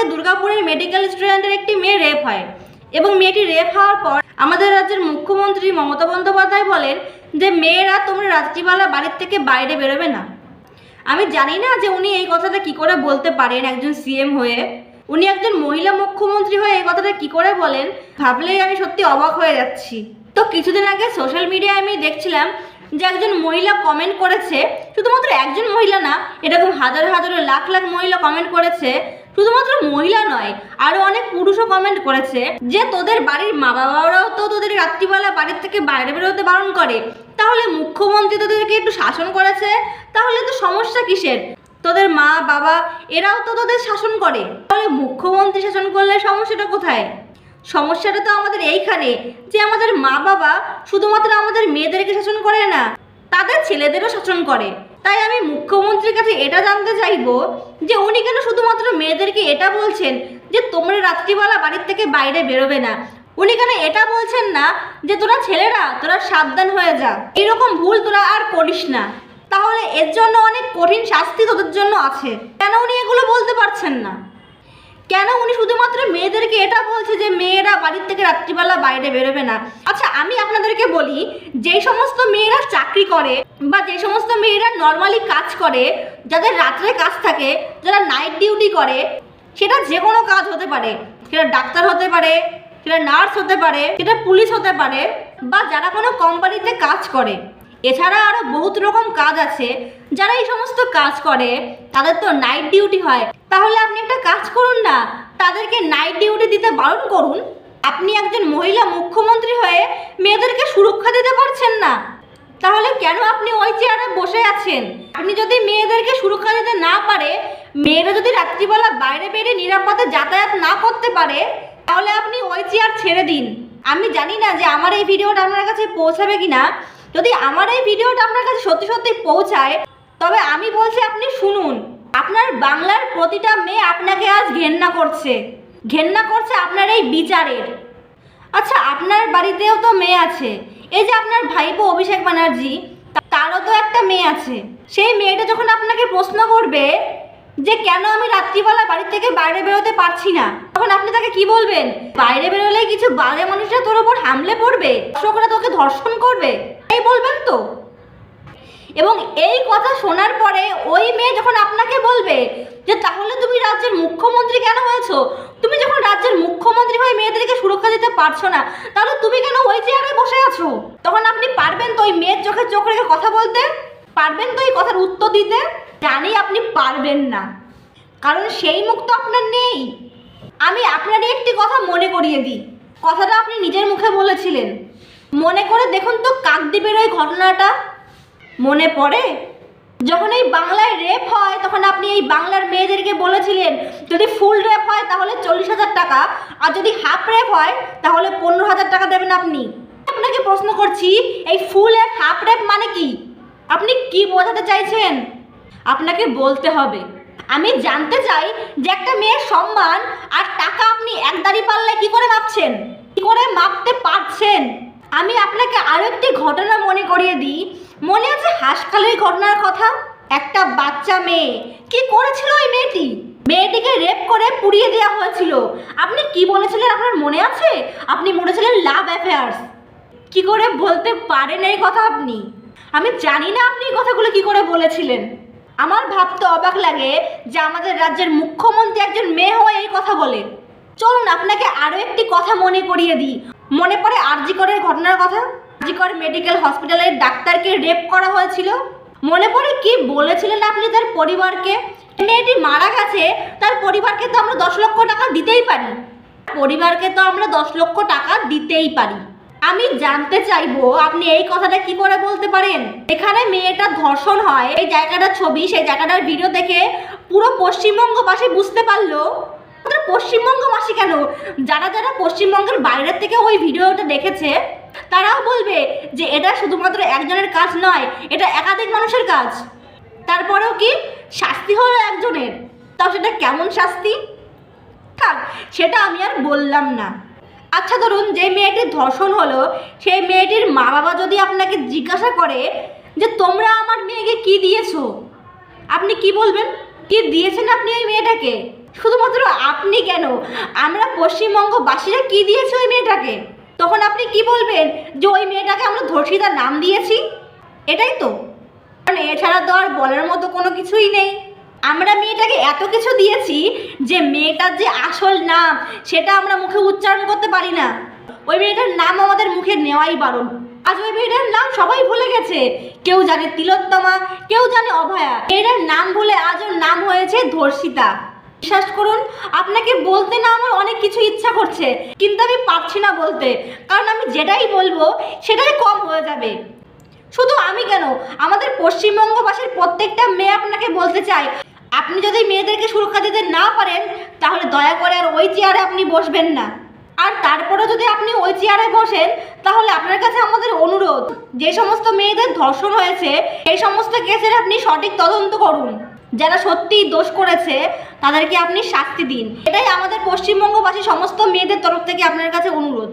আগে দুর্গাপুরের মেডিকেল স্টুডেন্টের একটি মেয়ে রেপ হয়। এবং মেয়েটি রেপ হওয়ার পর আমাদের রাজ্যের মুখ্যমন্ত্রী মমতা বন্দ্যোপাধ্যায় বলেন যে, মেয়েরা তোমরা রাত্রিবেলা বাড়ির থেকে বাইরে বেরোবে না। আমি জানি না যে উনি এই কথাটা কি করে বলতে পারেন একজন সিএম হয়ে। উনি একজন মহিলা মুখ্যমন্ত্রী হয়ে এই কথাটা কি করে বলেন ভাবলেই আমি সত্যি অবাক হয়ে যাচ্ছি। তো কিছুদিন আগে সোশ্যাল মিডিয়ায় আমি দেখছিলাম যে, একজন মহিলা কমেন্ট করেছে। শুধুমাত্র একজন মহিলা না, এরকম হাজার হাজার লাখ লাখ মহিলা কমেন্ট করেছে। শুধুমাত্র মহিলা নয় আরও অনেক পুরুষও কমেন্ট করেছে যে তোদের বাড়ির মা বাবারাও তো তোদের রাত্রিবেলা বাড়ির থেকে বাইরে বেরোতে বারণ করে। তাহলে মুখ্যমন্ত্রী তোদেরকে একটু শাসন করেছে? তাহলে তো সমস্যা কিসের? তোদের মা বাবা এরাও তো তোদের শাসন করে। তাহলে মুখ্যমন্ত্রী শাসন করলে সমস্যাটা কোথায়? সমস্যাটা তো আমাদের এইখানে, যে আমাদের মা বাবা শুধুমাত্র আমাদের মেয়েদেরকে শাসন করে না, তাদের ছেলেদেরও শাসন করে। তাই আমি মুখ্যমন্ত্রীর কাছে এটা জানতে চাইব যে উনি কেন শুধুমাত্র মেয়েদেরকে এটা বলছেন যে তোমরা রাত্রিবেলা বাড়ির থেকে বাইরে বেরোবে না? উনি কেন এটা বলছেন না যে তোরা ছেলেরা, তোরা সাবধান হয়ে যা। এরকম ভুল তোরা আর করিস না। তাহলে এর জন্য অনেক কঠিন শাস্তি তোদের জন্য আছে। কেন উনি এগুলো বলতে পারছেন না? কেন? উনি শুধুমাত্র মেয়েদেরকে এটা বলছে যে মেয়েরা বাড়ির থেকে রাত্রিবেলা বাইরে বেরোবে না। আচ্ছা আমি আপনাদেরকে বলি, যে সমস্ত মেয়েরা চাকরি করে বা যে সমস্ত মেয়েরা নর্মালি কাজ করে, যাদের রাত্রে কাজ থাকে, যারা নাইট ডিউটি করে, সেটা যে কোনো কাজ হতে পারে। সেটা ডাক্তার হতে পারে, সেটা নার্স হতে পারে, সেটা পুলিশ হতে পারে বা যারা কোনো কোম্পানিতে কাজ করে। এছাড়া আরও বহুত রকম কাজ আছে। যারা এই সমস্ত কাজ করে, তাদের তো নাইট ডিউটি হয়। তাহলে আপনি একটা কাজ করুন না, তাদেরকে নাইট ডিউটি দিতে বারণ করুন। আপনি একজন মহিলা মুখ্যমন্ত্রী হয়ে মেয়েদেরকে সুরক্ষা দিতে পারছেন না। তাহলে কেন আপনি ওই চেয়ারে বসে আছেন? আপনি যদি মেয়েদেরকে সুরক্ষা দিতে না পারে, মেয়েরা যদি রাত্রিবেলা বাইরে বেরিয়ে নিরাপদে যাতায়াত না করতে পারে, তাহলে আপনি ওই চেয়ার ছেড়ে দিন। আমি জানি না যে আমার এই ভিডিওটা আপনার কাছে পৌঁছাবে কিনা। যদি আমার এই ভিডিওটা আপনার কাছে সত্যি সত্যি পৌঁছায়, তবে আমি বলছি আপনি শুনুন। আপনার বাংলার প্রতিটা মেয়ে আপনাকে আজ ঘেন্না করছে। ঘেন্না করছে আপনার এই বিচারের। আচ্ছা আপনার বাড়িতেও তো মেয়ে আছে। এই যে আপনার ভাইপো অভিষেক ব্যানার্জি তারও তো একটা মেয়ে আছে। সেই মেয়েটা যখন আপনাকে প্রশ্ন করবে যে কেন আমি রাত্রিবেলা বাড়ি থেকে বাইরে বেরোতে পারছি না তখন আপনি তাকে কি বলবেন? বাইরে বেরোলেই কিছু বাজে মানুষরা তোর ওপর হামলে পড়বে। দর্শকরা তোকে ধর্ষণ করবে। এই বলবেন তো। এবং এই কথা শোনার পরে ওই মেয়ে যখন আপনাকে বলবে যে, তাহলে তুমি রাজ্যের মুখ্যমন্ত্রী কেন হয়েছো? তুমি যখন রাজ্যের মুখ্যমন্ত্রী হয়ে মেয়েদেরকে সুরক্ষা দিতে পারছ না, তাহলে তুমি কেন ওই চেয়ারে বসে আছো? তখন আপনি পারবেন তো ওই মেয়ের চোখে চোখ রেখে কথা বলতে? পারবেন তো এই কথার উত্তর দিতে? জানি আপনি পারবেন না। কারণ সেই মুখ তো আপনার নেই। আমি আপনারই একটি কথা মনে করিয়ে দিই। কথাটা আপনি নিজের মুখে বলেছিলেন। মনে করে দেখুন তো কাকদ্বীপের ওই ঘটনাটা। মনে পড়ে? যখন এই বাংলায় রেপ হয়, তখন আপনি এই বাংলার মেয়েদেরকে বলেছিলেন, যদি ফুল রেপ হয়, তাহলে চল্লিশ হাজার টাকা, আর যদি হাফ রেপ হয়, তাহলে পনেরো হাজার টাকা দেবেন আপনি। আপনাকে প্রশ্ন করছি, এই ফুল রেপ হাফ রেপ মানে কি? আপনি কি বোঝাতে চাইছেন? আপনাকে বলতে হবে। আমি জানতে চাই যে একটা মেয়ের সম্মান আর টাকা আপনি এক দাঁড়ি পাল্লায় কি করে মাপছেন কি করে মাপতে পারছেন? আমি আপনাকে আরও একটি ঘটনা মনে করিয়ে দিই। মনে আছে হাসখালের ঘটনার কথা? একটা বাচ্চা মেয়ে। কি করেছিল ওই মেয়েটি? মেয়েটিকে রেপ করে পুড়িয়ে দেওয়া হয়েছিল। আপনি কি বলেছিলেন আপনার মনে আছে? আপনি বলেছিলেন লাভ অ্যাফেয়ার্স কি করে বলতে পারেন এই কথা আপনি? আমি জানি না আপনি কথাগুলো কি করে বলেছিলেন। আমার ভাবতে অবাক লাগে যে আমাদের রাজ্যের মুখ্যমন্ত্রী একজন মেয়ে হয়ে এই কথা বলে চলুন আপনাকে আরও একটি কথা মনে করিয়ে দিই। মনে পড়ে আরজিকরের ঘটনার কথা? আরজিকর মেডিকেল হসপিটালের ডাক্তারকে রেপ করা হয়েছিল। মনে পড়ে কি বলেছিলেন আপনি তার পরিবারকে? মেয়েটি মারা গেছে, তার পরিবারকে তো আমরা দশ লক্ষ টাকা দিতেই পারি। পরিবারকে তো আমরা দশ লক্ষ টাকা দিতেই পারি। আমি জানতে চাইব আপনি এই কথাটা কি করে বলতে পারেন? এখানে মেয়েটা ধর্ষণ হয়। এই জায়গাটার ছবি, সেই জায়গাটার ভিডিও দেখে পুরো পশ্চিমবঙ্গবাসী বুঝতে পারল। পশ্চিমবঙ্গবাসী কেন? যারা যারা পশ্চিমবঙ্গের বাইরের থেকে ওই ভিডিওটা দেখেছে, তারাও বলবে যে এটা শুধুমাত্র একজনের কাজ নয়, এটা একাধিক মানুষের কাজ। তারপরেও কি শাস্তি হলো একজনের? তাও সেটা কেমন শাস্তি? থাক, সেটা আমি আর বললাম না। আচ্ছা ধরুন যে মেয়েটির ধর্ষণ হলো, সেই মেয়েটির মা বাবা যদি আপনাকে জিজ্ঞাসা করে যে তোমরা আমার মেয়েকে কি দিয়েছ? আপনি কি বলবেন? কি দিয়েছেন আপনি ওই মেয়েটাকে? শুধুমাত্র আপনি কেন? আমরা পশ্চিমবঙ্গবাসীরা কি দিয়েছে ওই মেয়েটাকে? তখন আপনি কি বলবেন যে ওই মেয়েটাকে আমরা ধর্ষিতার নাম দিয়েছি? এটাই তো। কারণ এছাড়া তো আর বলার মতো কোনো কিছুই নেই। আমরা মেয়েটাকে এত কিছু দিয়েছি যে মেয়েটার যে আসল নাম, সেটা আমরা মুখে উচ্চারণ করতে পারি না। ওই মেয়েটার নাম আমাদের মুখে নেওয়াই বারণ। আজ ওই মেয়েটার নাম সবাই ভুলে গেছে। কেউ জানে তিলোত্তমা, কেউ জানে অভয়া। মেয়েটার নাম ভুলে আজ ওর নাম হয়েছে ধর্ষিতা। বিশ্বাস করুন, আপনাকে বলতে না আমার অনেক কিছু ইচ্ছা করছে, কিন্তু আমি পারছি না বলতে। কারণ আমি যেটাই বলব, সেটাই কম হয়ে যাবে। শুধু আমি কেন? আমাদের পশ্চিমবঙ্গবাসীর প্রত্যেকটা মেয়ে আপনাকে বলতে চাই আপনি যদি মেয়েদেরকে সুরক্ষা দিতে না পারেন, তাহলে দয়া করে আর ওই চেয়ারে আপনি বসবেন না। আর তারপরে যদি আপনি ওই চেয়ারে বসেন, তাহলে আপনার কাছে আমাদের অনুরোধ, যে সমস্ত মেয়েদের ধর্ষণ হয়েছে, সেই সমস্ত কেসের আপনি সঠিক তদন্ত করুন। যারা সত্যিই দোষ করেছে, তাদেরকে আপনি শাস্তি দিন। এটাই আমাদের পশ্চিমবঙ্গবাসী সমস্ত মেয়েদের তরফ থেকে আপনার কাছে অনুরোধ।